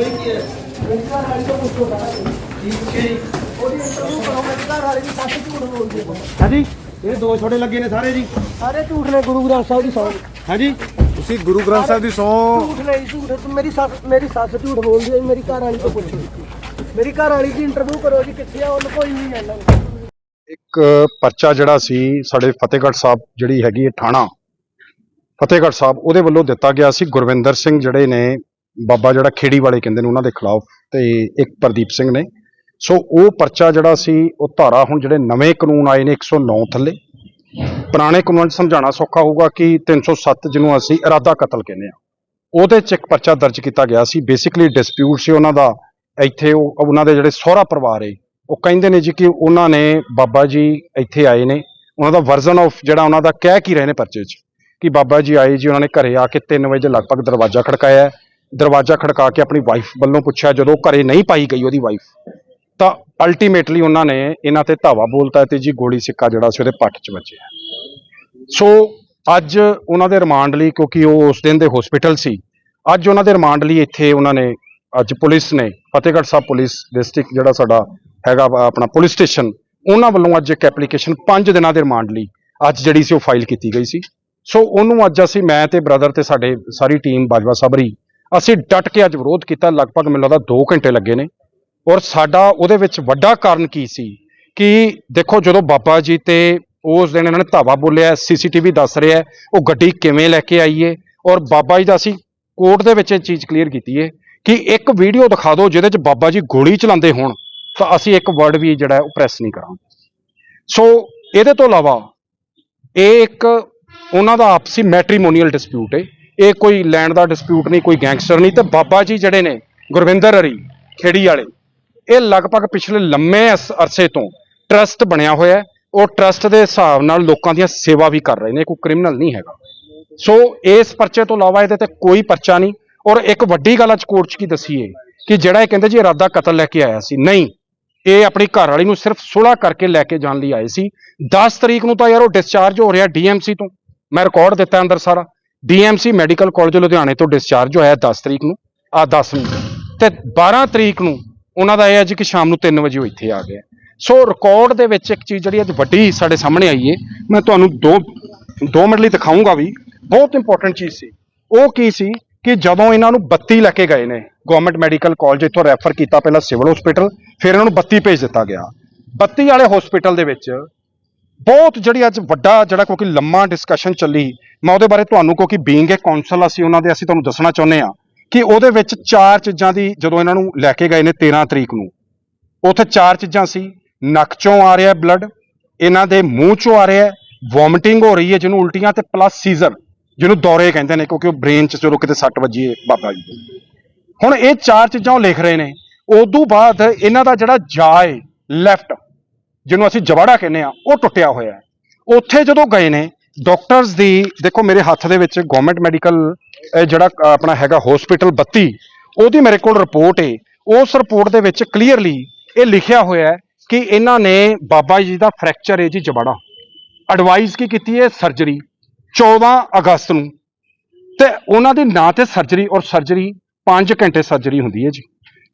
ਹੋਈ ਕੀ ਹੈ? ਮੇਰੀ ਘਰ ਵਾਲੀ ਤੋਂ ਪੁੱਛੋ ਨਾ ਠੀਕ ਹੈ ਉਹਦੀ ਇੰਟਰਵਿਊ ਕਰੋ ਮੇਰੀ ਘਰ ਵਾਲੀ ਦੀ ਸੱਚ ਝੂਠ ਬੋਲਦੀ ਹੈ। ਹਾਂਜੀ? ਇਹ ਦੋ ਛੋਟੇ ਲੱਗੇ ਨੇ ਸਾਰੇ ਜੀ। ਸਾਰੇ ਝੂਠ ਨੇ ਗੁਰੂ ਗ੍ਰੰਥ ਸਾਹਿਬ ਦੀ ਸੌਂ। ਹਾਂਜੀ? ਤੁਸੀਂ ਗੁਰੂ ਗ੍ਰੰਥ ਸਾਹਿਬ ਦੀ ਸੌ। ਝੂਠ ਨਹੀਂ ਝੂਠ ਤੂੰ ਮੇਰੀ ਸੱਸ ਮੇਰੀ ਸੱਸ ਝੂਠ ਬੋਲਦੀ ਹੈ ਮੇਰੀ ਘਰ ਵਾਲੀ ਤੋਂ ਪੁੱਛੋ। ਮੇਰੀ ਘਰ ਵਾਲੀ ਦੀ ਇੰਟਰਵਿਊ ਕਰੋ ਜੀ ਕਿੱਥੇ ਆ ਉਹਨੂੰ ਕੋਈ ਨਹੀਂ ਜਾਣਦਾ ਇੱਕ ਪਰਚਾ ਜਿਹੜਾ ਸੀ ਸਾਡੇ ਫਤਿਹਗੜ੍ਹ ਸਾਹਿਬ ਜਿਹੜੀ ਹੈਗੀ ਹੈ ਥਾਣਾ। ਫਤਿਹਗੜ੍ਹ ਸਾਹਿਬ ਉਹਦੇ ਵੱਲੋਂ ਦਿੱਤਾ ਗਿਆ ਸੀ। ਗੁਰਵਿੰਦਰ ਸਿੰਘ ਜਿਹੜੇ ਨੇ ਬਾਬਾ ਜਿਹੜਾ ਖੇੜੀ ਵਾਲੇ ਕਹਿੰਦੇ ਨੇ ਉਹਨਾਂ ਦੇ ਖਿਲਾਫ ਤੇ ਇੱਕ ਪ੍ਰਦੀਪ ਸਿੰਘ ਨੇ। ਸੋ ਉਹ ਪਰਚਾ ਜਿਹੜਾ ਸੀ, ਉਹ ਧਾਰਾ ਹੁਣ ਜਿਹੜੇ ਨਵੇਂ ਕਾਨੂੰਨ ਆਏ ਨੇ 109 ਥੱਲੇ। ਪੁਰਾਣੇ ਕਾਨੂੰਨ 'ਚ ਸਮਝਾਉਣਾ ਸੌਖਾ ਹੋਊਗਾ ਕਿ 307 ਜਿਹਨੂੰ ਅਸੀਂ ਇਰਾਦਾ ਕਤਲ ਕਹਿੰਦੇ ਆ ਉਹਦੇ 'ਚ ਇੱਕ ਪਰਚਾ ਦਰਜ ਕੀਤਾ ਗਿਆ ਸੀ। ਬੇਸਿਕਲੀ ਡਿਸਪਿਊਟ ਸੀ ਉਹਨਾਂ ਦਾ। ਇੱਥੇ ਉਹ, ਉਹਨਾਂ ਦੇ ਜਿਹੜੇ ਸਹੁਰਾ ਪਰਿਵਾਰ ਏ, ਉਹ ਕਹਿੰਦੇ ਨੇ ਜੀ ਕਿ ਉਹਨਾਂ ਨੇ, ਬਾਬਾ ਜੀ ਇੱਥੇ ਆਏ ਨੇ। ਉਹਨਾਂ ਦਾ ਵਰਜ਼ਨ ਆਫ ਜਿਹੜਾ ਉਹਨਾਂ ਦਾ ਕਹਿ ਕੀ ਰਹੇ ਨੇ ਪਰਚੇ 'ਚ, ਕਿ ਬਾਬਾ ਜੀ ਆਏ ਜੀ, ਉਹਨਾਂ ਨੇ ਘਰੇ ਆ ਕੇ 3 ਵਜੇ ਦੇ ਲਗਭਗ ਦਰਵਾਜ਼ਾ ਖੜਕਾਇਆ ਦਰਵਾਜ਼ਾ ਖੜਕਾ ਕੇ ਆਪਣੀ ਵਾਈਫ ਵੱਲੋਂ ਪੁੱਛਿਆ, ਜਦੋਂ ਘਰੇ ਨਹੀਂ ਪਾਈ ਗਈ ਉਹਦੀ ਵਾਈਫ ਤਾਂ ਅਲਟੀਮੇਟਲੀ ਉਹਨਾਂ ਨੇ ਇਹਨਾਂ ਤੇ ਧਾਵਾ ਬੋਲਤਾ ਤੇ ਜੀ ਗੋਲੀ ਸਿੱਕਾ ਜਿਹੜਾ ਸੀ ਉਹਦੇ ਪੱਟ 'ਚ ਵੱਜਿਆ। ਸੋ ਅੱਜ ਉਹਨਾਂ ਦੇ ਰਿਮਾਂਡ ਲਈ, ਕਿਉਂਕਿ ਉਹ ਉਸ ਦਿਨ ਦੇ ਹਸਪੀਟਲ ਸੀ, ਅੱਜ ਉਹਨਾਂ ਦੇ ਰਿਮਾਂਡ ਲਈ ਇੱਥੇ ਉਹਨਾਂ ਨੇ, ਅੱਜ ਪੁਲਿਸ ਨੇ, ਫਤਿਹਗੜ੍ਹ ਸਾਹਿਬ ਪੁਲਿਸ ਡਿਸਟ੍ਰਿਕਟ ਜਿਹੜਾ ਸਾਡਾ ਹੈਗਾ ਆਪਣਾ ਪੁਲਿਸ ਸਟੇਸ਼ਨ ਉਹਨਾਂ ਵੱਲੋਂ ਅੱਜ ਇੱਕ ਐਪਲੀਕੇਸ਼ਨ 5 ਦਿਨਾਂ ਦੇ ਰਿਮਾਂਡ ਲਈ, ਅੱਜ ਜਿਹੜੀ ਸੀ ਉਹ ਫਾਈਲ ਕੀਤੀ ਗਈ ਸੀ। ਸੋ ਉਹਨੂੰ ਅੱਜ ਅਸੀਂ ਮੈਂ ਤੇ ਬ੍ਰਦਰ ਤੇ ਸਾਡੇ ਸਾਰੀ ਟੀਮ ਬਾਜਵਾ ਸਾਬਰੀ ਅਸੀਂ ਡਟ ਕੇ ਅੱਜ ਵਿਰੋਧ ਕੀਤਾ, ਲਗਭਗ ਮੈਨੂੰ ਲੱਗਦਾ 2 ਘੰਟੇ ਲੱਗੇ ਨੇ। ਔਰ ਸਾਡਾ ਉਹਦੇ ਵਿੱਚ ਵੱਡਾ ਕਾਰਨ ਕੀ ਸੀ? ਕਿ ਦੇਖੋ, ਜਦੋਂ ਬਾਬਾ ਜੀ ਤੇ ਉਸ ਦਿਨ ਇਹਨਾਂ ਨੇ ਧਾਵਾ ਬੋਲਿਆ, ਸੀਸੀਟੀਵੀ ਦੱਸ ਰਿਹਾ, ਉਹ ਗੱਡੀ ਕਿਵੇਂ ਲੈ ਕੇ ਆਈ ਏ ਔਰ ਬਾਬਾ ਜੀ ਦਾ ਅਸੀਂ ਕੋਰਟ ਦੇ ਵਿੱਚ ਇਹ ਚੀਜ਼ ਕਲੀਅਰ ਕੀਤੀ ਏ ਕਿ ਇੱਕ ਵੀਡੀਓ ਦਿਖਾ ਦਿਓ ਜਿਹਦੇ 'ਚ ਬਾਬਾ ਜੀ ਗੋਲੀ ਚਲਾਉਂਦੇ ਹੋਣ, ਤਾਂ ਅਸੀਂ ਇੱਕ ਵਰਡ ਵੀ ਜਿਹੜਾ ਉਹ ਪ੍ਰੈਸ ਨਹੀਂ ਕਰਾਂਗੇ। ਸੋ ਇਹਦੇ ਤੋਂ ਇਲਾਵਾ ਇਹ ਇੱਕ ਉਹਨਾਂ ਦਾ ਆਪਸੀ ਮੈਟ੍ਰੀਮੋਨੀਅਲ ਡਿਸਪਿਊਟ ਏ। ਇਹ ਕੋਈ ਲੈਂਡ ਦਾ ਡਿਸਪਿਊਟ ਨਹੀਂ, ਕੋਈ ਗੈਂਗਸਟਰ ਨਹੀਂ ਤੇ ਬਾਬਾ ਜੀ ਜਿਹੜੇ ਨੇ, ਗੁਰਵਿੰਦਰ ਹਰੀ, ਖੇੜੀ ਵਾਲੇ, ਇਹ ਲਗਭਗ ਪਿਛਲੇ ਲੰਮੇ ਅਸ- ਅਰਸੇ ਤੋਂ ਟਰਸਟ ਬਣਿਆ ਹੋਇਆ ਹੈ। ਉਹ ਟਰਸਟ ਦੇ ਹਿਸਾਬ ਨਾਲ ਲੋਕਾਂ ਦੀਆਂ ਸੇਵਾ ਵੀ ਕਰ ਰਹੇ ਨੇ ਕੋਈ ਕ੍ਰਿਮੀਨਲ ਨਹੀਂ ਹੈਗਾ। ਸੋ ਇਸ ਪਰਚੇ ਤੋਂ ਇਲਾਵਾ ਇਹਦੇ ਤੇ ਕੋਈ ਪਰਚਾ ਨਹੀਂ। ਔਰ ਇੱਕ ਵੱਡੀ ਗੱਲ ਅੱਜ ਕੋਰਟ 'ਚ ਕੀ ਦਸੀਏ ਕਿ ਜਿਹੜਾ ਇਹ ਕਹਿੰਦੇ ਜੀ ਇਰਾਦਾ ਕਤਲ ਲੈ ਕੇ ਆਇਆ ਸੀ, ਨਹੀਂ। ਇਹ ਆਪਣੀ ਘਰ ਵਾਲੀ ਨੂੰ ਸਿਰਫ ਸੁਲਾ ਕਰਕੇ ਲੈ ਕੇ ਜਾਣ ਲਈ ਆਏ ਸੀ। 10 ਤਰੀਕ ਨੂੰ ਤਾਂ ਯਾਰ ਉਹ ਡਿਸਚਾਰਜ ਹੋ ਰਿਹਾ ਡੀਐਮਸੀ ਤੋਂ। ਮੈਂ ਰਿਕਾਰਡ ਦਿੱਤਾ ਅੰਦਰ ਸਾਰਾ। ਡੀਐਮਸੀ ਮੈਡੀਕਲ ਕਾਲਜ ਲੁਧਿਆਣੇ ਤੋਂ ਡਿਸਚਾਰਜ ਹੋਇਆ 10 ਤਰੀਕ ਨੂੰ ਆ 10 ਨੂੰ ਤੇ 12 ਤਰੀਕ ਨੂੰ ਉਹਨਾਂ ਦਾ ਇਹ ਹੈ ਜੀ ਕਿ ਸ਼ਾਮ ਨੂੰ 3 ਵਜੇ ਉਹ ਇੱਥੇ ਆ ਗਿਆ ਸੋ ਰਿਕਾਰਡ ਦੇ ਵਿੱਚ ਇੱਕ ਚੀਜ਼ ਜਿਹੜੀ ਅੱਜ ਵੱਡੀ ਸਾਡੇ ਸਾਹਮਣੇ ਆਈ ਹੈ ਮੈਂ ਤੁਹਾਨੂੰ ਦੋ ਦੋ ਮਿੰਟ ਲਈ ਦਿਖਾਊਂਗਾ ਵੀ, ਬਹੁਤ ਇੰਪੋਰਟੈਂਟ ਚੀਜ਼ ਸੀ। ਉਹ ਕੀ ਸੀ ਕਿ ਜਦੋਂ ਇਹਨਾਂ ਨੂੰ 32 ਲੈ ਕੇ ਗਏ ਨੇ ਗਵਰਨਮੈਂਟ ਮੈਡੀਕਲ ਕਾਲਜ ਇੱਥੋਂ ਰੈਫਰ ਕੀਤਾ ਪਹਿਲਾਂ ਸਿਵਲ ਹਸਪੀਟਲ, ਫਿਰ ਇਹਨਾਂ ਨੂੰ 32 ਭੇਜ ਦਿੱਤਾ ਗਿਆ। 32 ਵਾਲੇ ਹਸਪੀਟਲ ਦੇ ਵਿੱਚ ਬਹੁਤ ਜਿਹੜੀ ਅੱਜ ਵੱਡਾ ਜਿਹੜਾ ਕਿਉਂਕਿ ਲੰਮਾ ਡਿਸਕਸ਼ਨ ਚੱਲੀ, ਮੈਂ ਉਹਦੇ ਬਾਰੇ ਤੁਹਾਨੂੰ ਕਿਉਂਕਿ ਬੀਇੰਗ ਏ ਕਾਉਂਸਲ ਅਸੀਂ ਉਹਨਾਂ ਦੇ, ਅਸੀਂ ਤੁਹਾਨੂੰ ਦੱਸਣਾ ਚਾਹੁੰਦੇ ਆ ਕਿ ਉਹਦੇ ਵਿੱਚ ਚਾਰ ਚੀਜ਼ਾਂ ਦੀ ਜਦੋਂ ਇਹਨਾਂ ਨੂੰ ਲੈ ਕੇ ਗਏ ਨੇ 13 ਤਰੀਕ ਨੂੰ, ਉੱਥੇ ਚਾਰ ਚੀਜ਼ਾਂ ਸੀ, ਨੱਕ ਚੋਂ ਆ ਰਿਹਾ ਬਲੱਡ ਇਹਨਾਂ ਦੇ ਮੂੰਹ ਚੋਂ ਆ ਰਿਹਾ ਵੋਮਿਟਿੰਗ ਹੋ ਰਹੀ ਹੈ ਜਿਹਨੂੰ ਉਲਟੀਆਂ ਤੇ ਪਲੱਸ ਸੀਜ਼ਰ ਜਿਹਨੂੰ ਦੌਰੇ ਕਹਿੰਦੇ ਨੇ ਕਿਉਂਕਿ ਉਹ ਬ੍ਰੇਨ 'ਚ ਜਦੋਂ ਕਿਤੇ ਸੱਟ ਵੱਜੀ ਹੈ ਬਾਬਾ ਜੀ ਹੁਣ ਇਹ ਚਾਰ ਚੀਜ਼ਾਂ ਉਹ ਲਿਖ ਰਹੇ ਨੇ, ਉਦੋਂ ਬਾਅਦ ਇਹਨਾਂ ਦਾ ਜਿਹੜਾ ਜਾ ਹੈ ਲੈਫਟ ਜਿਹਨੂੰ ਅਸੀਂ ਜਵਾੜਾ ਕਹਿੰਦੇ ਆ ਉਹ ਟੁੱਟਿਆ ਹੋਇਆ ਹੈ। ਉੱਥੇ ਜਦੋਂ ਗਏ ਨੇ ਡਾਕਟਰਸ ਦੀ, ਦੇਖੋ ਮੇਰੇ ਹੱਥ ਦੇ ਵਿੱਚ ਗਵਰਨਮੈਂਟ ਮੈਡੀਕਲ ਜਿਹੜਾ ਆਪਣਾ ਹੈਗਾ ਹਸਪੀਟਲ 32 ਉਹਦੀ ਮੇਰੇ ਕੋਲ ਰਿਪੋਰਟ ਏ। ਉਸ ਰਿਪੋਰਟ ਦੇ ਵਿੱਚ ਕਲੀਅਰਲੀ ਇਹ ਲਿਖਿਆ ਹੋਇਆ ਹੈ ਕਿ ਇਹਨਾਂ ਨੇ ਬਾਬਾ ਜੀ ਦਾ ਫ੍ਰੈਕਚਰ ਹੈ ਜੀ ਜਵਾੜਾ। ਐਡਵਾਈਸ ਕੀ ਕੀਤੀ ਹੈ ਸਰਜਰੀ 14 ਅਗਸਤ ਨੂੰ। ਤੇ ਉਹਨਾਂ ਦੀ ਨਾਂ ਤੇ ਸਰਜਰੀ ਔਰ ਸਰਜਰੀ 5 ਘੰਟੇ ਸਰਜਰੀ ਹੁੰਦੀ ਹੈ ਜੀ।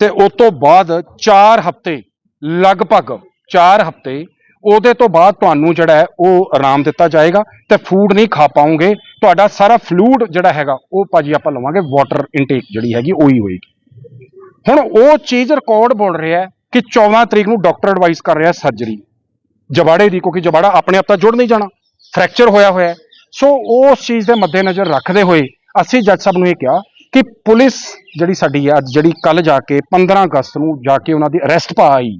ਤੇ ਉਸ ਤੋਂ ਬਾਅਦ 4 ਹਫ਼ਤੇ ਲਗਭਗ 4 ਹਫ਼ਤੇ, ਉਹਦੇ ਤੋਂ ਬਾਅਦ ਤੁਹਾਨੂੰ ਜਿਹੜਾ ਹੈ ਉਹ ਆਰਾਮ ਦਿੱਤਾ ਜਾਏਗਾ ਤੇ ਫੂਡ ਨਹੀਂ ਖਾ ਪਾਉਂਗੇ ਤੁਹਾਡਾ ਸਾਰਾ ਫਲੂਡ ਜਿਹੜਾ ਹੈਗਾ, ਉਹ ਭਾਜੀ ਆਪਾਂ ਲਵਾਂਗੇ ਵਾਟਰ ਇਨਟੇਕ ਜਿਹੜੀ ਹੈਗੀ, ਉਹੀ ਹੋਏਗੀ। ਹੁਣ ਉਹ ਚੀਜ਼ ਰਿਕਾਰਡ ਬੋਲ ਰਿਹਾ ਕਿ 14 ਤਰੀਕ ਨੂੰ ਡਾਕਟਰ ਐਡਵਾਈਸ ਕਰ ਰਿਹਾ ਸਰਜਰੀ ਜਵਾੜੇ ਦੀ, ਕਿਉਂਕਿ ਜਵਾੜਾ ਆਪਣੇ ਆਪ ਤਾਂ ਜੁੜ ਨਹੀਂ ਜਾਣਾ ਫ੍ਰੈਕਚਰ ਹੋਇਆ ਹੋਇਆ ਸੋ ਉਸ ਚੀਜ਼ ਦੇ ਮੱਦੇਨਜ਼ਰ ਰੱਖਦੇ ਹੋਏ ਅਸੀਂ ਜੱਜ ਸਾਹਿਬ ਨੂੰ ਇਹ ਕਿਹਾ ਕਿ ਪੁਲਿਸ ਜਿਹੜੀ ਸਾਡੀ ਹੈ, ਅੱਜ ਜਿਹੜੀ ਕੱਲ ਜਾ ਕੇ 15 ਅਗਸਤ ਨੂੰ ਜਾ ਕੇ ਉਹਨਾਂ ਦੀ ਅਰੈਸਟ ਪਾ ਆਈ।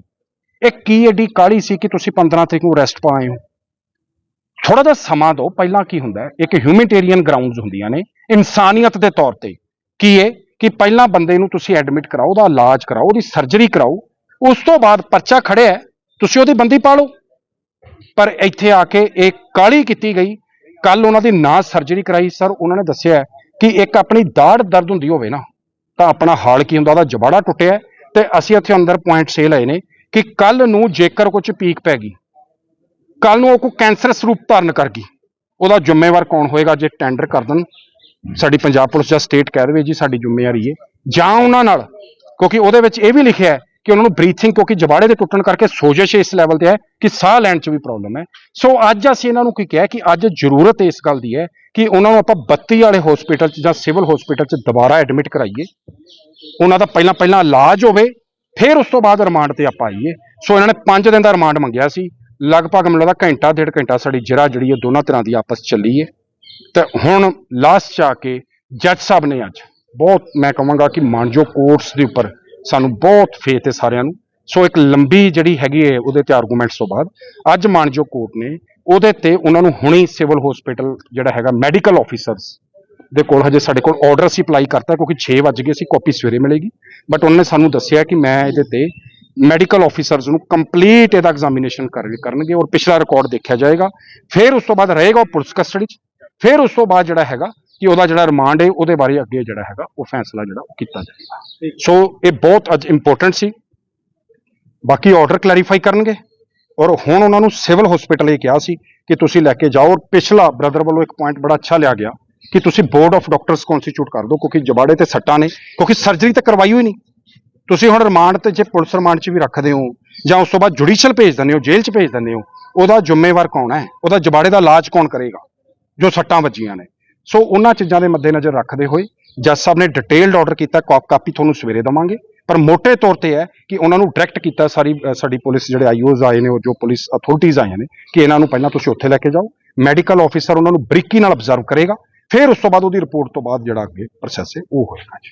ਇਹ ਕੀ ਏਡੀ ਕਾਹਲੀ ਸੀ ਕਿ ਤੁਸੀਂ 15 ਤਰੀਕ ਨੂੰ ਅਰੈਸਟ ਪਾਏ ਹੋ? ਥੋੜਾ ਜਿਹਾ ਸਮਾਂ ਦਿਓ, ਪਹਿਲਾਂ ਕੀ ਹੁੰਦਾ ਇੱਕ ਹਿਊਮੈਨਿਟੇਰੀਅਨ ਗਰਾਊਂਡਸ ਹੁੰਦੀਆਂ ਨੇ, ਇਨਸਾਨੀਅਤ ਦੇ ਤੌਰ ਤੇ। ਕੀ ਹੈ ਕਿ ਪਹਿਲਾਂ ਬੰਦੇ ਨੂੰ ਤੁਸੀਂ ਐਡਮਿਟ ਕਰਾਓ, ਉਹਦਾ ਇਲਾਜ ਕਰਾਓ, ਉਹਦੀ ਸਰਜਰੀ ਕਰਾਓ, ਉਸ ਤੋਂ ਬਾਅਦ ਪਰਚਾ ਖੜਿਆ ਤੁਸੀਂ ਉਹਦੀ ਬੰਦੀ ਪਾ ਲਓ। ਪਰ ਇੱਥੇ ਆ ਕੇ ਇਹ ਕਾਲੀ ਕੀਤੀ ਗਈ। ਕੱਲ ਉਹਨਾਂ ਦੀ ਨਾ ਸਰਜਰੀ ਕਰਾਈ। ਸਰ ਉਹਨਾਂ ਨੇ ਦੱਸਿਆ ਕਿ ਇੱਕ ਆਪਣੀ ਦਾੜ ਦਰਦ ਹੁੰਦੀ ਹੋਵੇ ਨਾ, ਤਾਂ ਆਪਣਾ ਹਾਲ ਕੀ ਹੁੰਦਾ, ਉਹਦਾ ਜਬਾੜਾ ਟੁੱਟਿਆ ਹੈ ਤੇ ਅਸੀਂ ਇੱਥੇ ਅੰਦਰ ਪੁਆਇੰਟ ਸੇ ਲਏ ਨੇ। ਕਿ ਕੱਲ ਨੂੰ ਜੇਕਰ ਕੁਝ ਪੀਕ ਪੈ ਗਈ ਕੱਲ ਨੂੰ ਉਹ ਕੋਈ ਕੈਂਸਰਸ ਰੂਪ ਧਾਰਨ ਕਰ ਗਈ, ਉਹਦਾ ਜ਼ਿੰਮੇਵਾਰ ਕੌਣ ਹੋਏਗਾ ਜੇ ਟੈਂਡਰ ਕਰ ਦੇਣ? ਸਾਡੀ ਪੰਜਾਬ ਪੁਲਿਸ ਜਾਂ ਸਟੇਟ ਕਹਿ ਦੇਵੇ ਜੀ, ਸਾਡੀ ਜ਼ਿੰਮੇਵਾਰੀ ਹੈ ਜਾਂ ਉਹਨਾਂ ਨਾਲ, ਕਿਉਂਕਿ ਉਹਦੇ ਵਿੱਚ ਇਹ ਵੀ ਲਿਖਿਆ ਹੈ ਕਿ ਉਹਨਾਂ ਨੂੰ ਬਰੀਥਿੰਗ ਕਿਉਂਕਿ ਜਬਾੜੇ ਦੇ ਟੁੱਟਣ ਕਰਕੇ ਸੋਜਸ਼ ਇਸ ਲੈਵਲ ਤੇ ਹੈ ਕਿ ਸਾਹ ਲੈਣ 'ਚ ਵੀ ਪ੍ਰੋਬਲਮ ਹੈ। ਸੋ ਅੱਜ ਅਸੀਂ ਇਹਨਾਂ ਨੂੰ ਕੀ ਕਿਹਾ ਕਿ ਅੱਜ ਜ਼ਰੂਰਤ ਇਸ ਗੱਲ ਦੀ ਹੈ ਕਿ ਉਹਨਾਂ ਨੂੰ ਆਪਾਂ 32 ਵਾਲੇ ਹਸਪੀਟਲ 'ਚ ਜਾਂ ਸਿਵਲ ਹਸਪੀਟਲ 'ਚ ਦੁਬਾਰਾ ਐਡਮਿਟ ਕਰਾਈਏ। ਉਹਨਾਂ ਦਾ ਪਹਿਲਾਂ ਪਹਿਲਾਂ ਇਲਾਜ ਹੋਵੇ ਫਿਰ ਉਸ ਤੋਂ ਬਾਅਦ ਰਿਮਾਂਡ ਤੇ ਆਪਾਂ ਆਈਏ। ਸੋ ਇਹਨਾਂ ਨੇ 5 ਦਿਨ ਦਾ ਰਿਮਾਂਡ ਮੰਗਿਆ ਸੀ। ਲਗਭਗ ਮੈਨੂੰ ਲੱਗਦਾ ਘੰਟਾ, ਡੇਢ ਘੰਟਾ ਸਾਡੀ ਜਿਹੜਾ ਜਿਹੜੀ ਇਹ ਦੋਨਾਂ ਤਰ੍ਹਾਂ ਦੀ ਆਪਸ 'ਚ ਚੱਲੀ ਹੈ। ਤੇ ਹੁਣ ਲਾਸਟ 'ਚ ਆ ਕੇ ਜੱਜ ਸਾਹਿਬ ਨੇ ਅੱਜ ਬਹੁਤ, ਮੈਂ ਕਹਾਂਗਾ ਕਿ ਮਾਨਜੋ ਕੋਰਟਸ ਦੇ ਉੱਪਰ ਸਾਨੂੰ ਬਹੁਤ ਫੇਥ ਹੈ ਸਾਰਿਆਂ ਨੂੰ। ਸੋ ਇੱਕ ਲੰਬੀ ਜਿਹੜੀ ਹੈਗੀ ਹੈ ਉਹਦੇ ਤੇ ਆਰਗੂਮੈਂਟਸ ਤੋਂ ਬਾਅਦ ਅੱਜ ਮਾਨਜੋ ਕੋਰਟ ਨੇ ਉਹਦੇ ਤੇ ਉਹਨਾਂ ਨੂੰ ਹੁਣੀ ਸਿਵਲ ਹਸਪੀਟਲ ਜਿਹੜਾ ਹੈਗਾ ਮੈਡੀਕਲ ਆਫੀਸਰਸ ਦੇ ਕੋਲ ਹਜੇ ਸਾਡੇ ਕੋਲ ਆਰਡਰ ਸੀ ਅਪਲਾਈ ਕਰਤਾ ਕਿਉਂਕਿ 6 ਵਜ ਗਏ ਸੀ ਕਾਪੀ ਸਵੇਰੇ ਮਿਲੇਗੀ। ਬਟ ਉਹਨੇ ਸਾਨੂੰ ਦੱਸਿਆ ਕਿ ਮੈਂ ਇਹਦੇ ਤੇ ਮੈਡੀਕਲ ਆਫੀਸਰਸ ਨੂੰ ਕੰਪਲੀਟ ਇਹਦਾ ਐਗਜ਼ਾਮੀਨੇਸ਼ਨ ਕਰਨਗੇ ਔਰ ਪਿਛਲਾ ਰਿਕਾਰਡ ਦੇਖਿਆ ਜਾਏਗਾ। ਫਿਰ ਉਸ ਤੋਂ ਬਾਅਦ ਰਹੇਗਾ ਉਹ ਪੁਲਿਸ ਕਸਟਡੀ 'ਚ। ਫਿਰ ਉਸ ਤੋਂ ਬਾਅਦ ਜਿਹੜਾ ਹੈਗਾ ਕਿ ਉਹਦਾ ਜਿਹੜਾ ਰਿਮਾਂਡ ਹੈ, ਉਹਦੇ ਬਾਰੇ ਅੱਗੇ ਜਿਹੜਾ ਹੈਗਾ ਉਹ ਫੈਸਲਾ ਜਿਹੜਾ ਉਹ ਕੀਤਾ ਜਾਏਗਾ। ਸੋ ਇਹ ਬਹੁਤ ਅੱਜ ਇੰਪੋਰਟੈਂਟ ਸੀ। ਬਾਕੀ ਆਰਡਰ ਕਲੈਰੀਫਾਈ ਕਰਨਗੇ। ਔਰ ਹੁਣ ਉਹਨਾਂ ਨੂੰ ਸਿਵਲ ਹਸਪੀਟਲ ਇਹ ਕਿਹਾ ਸੀ ਕਿ ਤੁਸੀਂ ਲੈ ਕੇ ਜਾਓ। ਔਰ ਪਿਛਲਾ ਬ੍ਰਦਰ ਵੱਲੋਂ ਇੱਕ ਪੁਆਇੰਟ ਬੜਾ ਅੱਛਾ ਲਿਆ ਗਿਆ। ਕਿ ਤੁਸੀਂ ਬੋਰਡ ਆਫ ਡਾਕਟਰਸ ਕਨਸਟੀਟਿਊਟ ਕਰ ਦਿਓ, ਕਿਉਂਕਿ ਜਬਾੜੇ ਤੇ ਸੱਟਾਂ ਨੇ, ਕਿਉਂਕਿ ਸਰਜਰੀ ਤਾਂ ਕਰਵਾਈ ਹੋਈ ਨਹੀਂ। ਤੁਸੀਂ ਹੁਣ ਰਿਮਾਂਡ ਤੇ ਜੇ ਪੁਲਿਸ ਰਿਮਾਂਡ 'ਚ ਵੀ ਰੱਖਦੇ ਹੋ, ਜਾਂ ਉਸ ਤੋਂ ਬਾਅਦ ਜੁਡੀਸ਼ੀਅਲ ਭੇਜ ਦਿੰਦੇ ਹੋ, ਜੇਲ੍ਹ 'ਚ ਭੇਜ ਦਿੰਦੇ ਹੋ, ਉਹਦਾ ਜ਼ਿੰਮੇਵਾਰ ਕੌਣ ਹੈ? ਉਹਦਾ ਜਬਾੜੇ ਦਾ ਇਲਾਜ ਕੌਣ ਕਰੇਗਾ, ਜੋ ਸੱਟਾਂ ਵੱਜੀਆਂ ਨੇ? ਸੋ ਉਹਨਾਂ ਚੀਜ਼ਾਂ ਦੇ ਮੱਦੇਨਜ਼ਰ ਰੱਖਦੇ ਹੋਏ ਜੱਜ ਸਾਹਿਬ ਨੇ ਡਿਟੇਲਡ ਆਰਡਰ ਕੀਤਾ ਕਾ- ਕਾਪੀ ਤੁਹਾਨੂੰ ਸਵੇਰੇ ਦਵਾਂਗੇ। ਪਰ ਮੋٹے ਤੌਰ ਤੇ ਹੈ ਕਿ ਉਹਨਾਂ ਨੂੰ ਡਾਇਰੈਕਟ ਕੀਤਾ ਸਾਰੀ ਸਾਡੀ ਪੁਲਿਸ ਜਿਹੜੇ ਆਈਓਜ਼ ਆਏ ਨੇ, ਉਹ ਜੋ ਪੁਲਿਸ ਅਥਾਰਟੀਆਂ ਆਈਆਂ ਨੇ, ਕਿ ਇਹਨਾਂ ਨੂੰ ਪਹਿਲਾਂ ਤੁਸੀਂ ਉੱਥੇ ਲੈ ਕੇ ਜਾਓ। ਮੈਡੀਕਲ ਆਫੀਸਰ ਉਹਨਾਂ ਨੂੰ ਬਰੀਕੀ ਨਾਲ ਅਬਜ਼ਰਵ ਕਰੇਗਾ। ਫਿਰ ਉਸ ਤੋਂ ਬਾਅਦ ਉਹਦੀ ਰਿਪੋਰਟ ਤੋਂ ਬਾਅਦ ਜਿਹੜਾ ਅੱਗੇ ਪ੍ਰੋਸੈਸ ਹੈ, ਉਹ ਹੋਏਗਾ ਜੀ।